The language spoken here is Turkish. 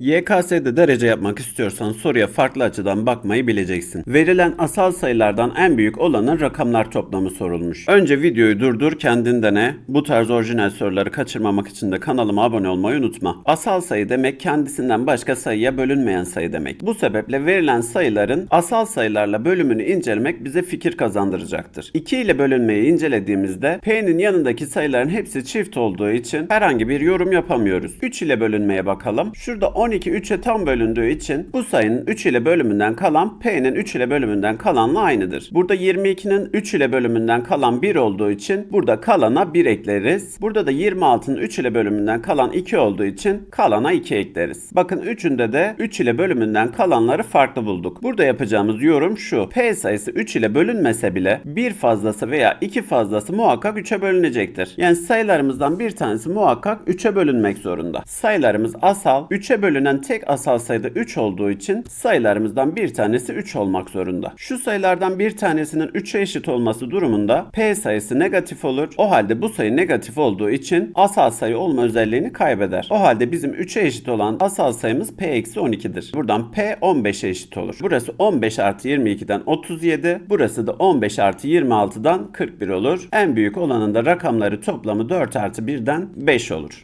YKS'de derece yapmak istiyorsan soruya farklı açıdan bakmayı bileceksin. Verilen asal sayılardan en büyük olanın rakamlar toplamı sorulmuş. Önce videoyu durdur kendin dene. Bu tarz orijinal soruları kaçırmamak için de kanalıma abone olmayı unutma. Asal sayı demek kendisinden başka sayıya bölünmeyen sayı demek. Bu sebeple verilen sayıların asal sayılarla bölümünü incelemek bize fikir kazandıracaktır. 2 ile bölünmeyi incelediğimizde P'nin yanındaki sayıların hepsi çift olduğu için herhangi bir yorum yapamıyoruz. 3 ile bölünmeye bakalım. Şurada 12 3'e tam bölündüğü için bu sayının 3 ile bölümünden kalan P'nin 3 ile bölümünden kalanla aynıdır. Burada 22'nin 3 ile bölümünden kalan 1 olduğu için burada kalana 1 ekleriz. Burada da 26'nın 3 ile bölümünden kalan 2 olduğu için kalana 2 ekleriz. Bakın üçünde de 3 ile bölümünden kalanları farklı bulduk. Burada yapacağımız yorum şu. P sayısı 3 ile bölünmese bile bir fazlası veya iki fazlası muhakkak 3'e bölünecektir. Yani sayılarımızdan bir tanesi muhakkak 3'e bölünmek zorunda. Sayılarımız asal, 3'e bölünen tek asal sayıda 3 olduğu için sayılarımızdan bir tanesi 3 olmak zorunda. Şu sayılardan bir tanesinin 3'e eşit olması durumunda P sayısı negatif olur. O halde bu sayı negatif olduğu için asal sayı olma özelliğini kaybeder. O halde bizim 3'e eşit olan asal sayımız P-12'dir. Buradan P 15'e eşit olur. Burası 15 artı 22'den 37. Burası da 15 artı 26'dan 41 olur. En büyük olanın da rakamları toplamı 4 artı 1'den 5 olur.